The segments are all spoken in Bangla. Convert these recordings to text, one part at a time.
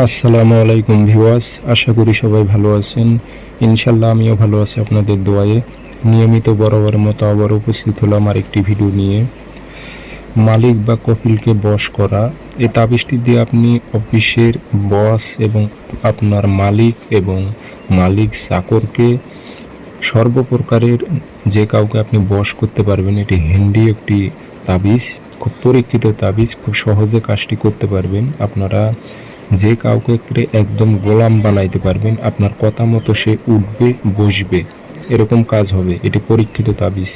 আসসালামু আলাইকুম ভিউয়ার্স, আশা করি সবাই ভালো আছেন। ইনশাল্লাহ আমিও ভালো আছি আপনাদের দোয়ায়ে। নিয়মিত বরাবরের মতো আবার উপস্থিত হলাম আর একটি ভিডিও নিয়ে। মালিক বা কপিলকে বশ করা এই তাবিজটি দিয়ে আপনি অফিসের বস এবং আপনার মালিক এবং মালিক চাকরকে সর্বপ্রকারের যে কাউকে আপনি বশ করতে পারবেন, এটি হ্যান্ডি একটি তাবিজ, খুব পরীক্ষিত তাবিজ, খুব সহজে কাজটি করতে পারবেন। আপনারা যে কাউকে করে একদম গোলাম বানাইতে পারবেন, আপনার কথা মতো সে উঠবে, বসবে। এরকম কাজ হবে, এটি পরীক্ষিত তাবিজ।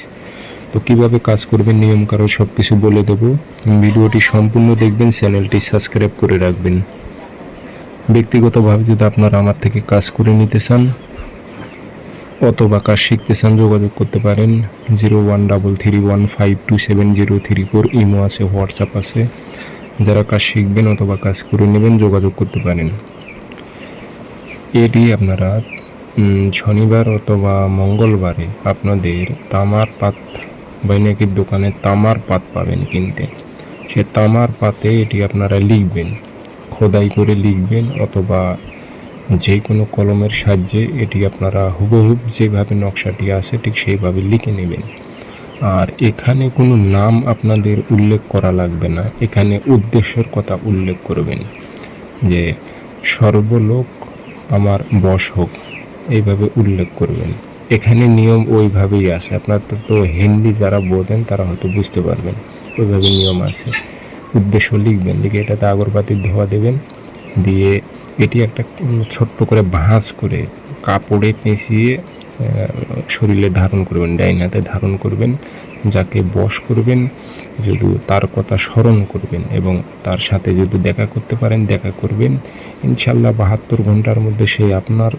তো কীভাবে কাজ করবেন নিয়ম কারও সব কিছু বলে দেবো। ভিডিওটি সম্পূর্ণ দেখবেন, চ্যানেলটি সাবস্ক্রাইব করে রাখবেন। ব্যক্তিগতভাবে যদি আপনারা আমার থেকে কাজ করে নিতে চান, অথবা কাজ শিখতে চান, যোগাযোগ করতে পারেন। Zero one double three one five two seven zero three four imo আছে, হোয়াটসঅ্যাপ আছে। যারা কাজ শিখবেন অথবা কাজ করে নেবেন, যোগাযোগ করতে পারেন। এটি আপনারা শনিবার অথবা মঙ্গলবারে আপনাদের তামার পাত বৈনাকির দোকানে তামার পাত পাবেন কিনতে। সে তামার পাতে এটি আপনারা লিখবেন, খোদাই করে লিখবেন অথবা যে কোনো কলমের সাহায্যে এটি আপনারা হুবহুব যেভাবে নকশাটি আছে ঠিক সেইভাবে লিখে নেবেন। আর এখানে কোনো নাম আপনাদের উল্লেখ করা লাগবে না। এখানে উদ্দেশ্যের কথা উল্লেখ করবেন যে সর্বলোক আমার বশ হোক, এইভাবে উল্লেখ করবেন। এখানে নিয়ম ওইভাবেই আছে। আপনার তো হিন্দি যারা বোঝেন, তারা হয়তো বুঝতে পারবেন। ওইভাবে নিয়ম আছে। উদ্দেশ্য লিখবেন, লিখে এটাতে আগরবাতির ধোয়া দেবেন। দিয়ে এটি একটা ছোট্ট করে ভাঁজ করে কাপড়ে পেঁচিয়ে শরীরে ধারণ করবেন ডাইন হাতে ধারণ করবেন, যাকে বশ করবেন যদি তার কথা স্মরণ করবেন এবং তার সাথে যদি দেখা করতে পারেন, দেখা করবেন ইনশাল্লাহ বাহাত্তর ঘণ্টার মধ্যে সে আপনার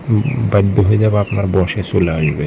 বাধ্য হয়ে যাবে, আপনার বসে চলে আসবে।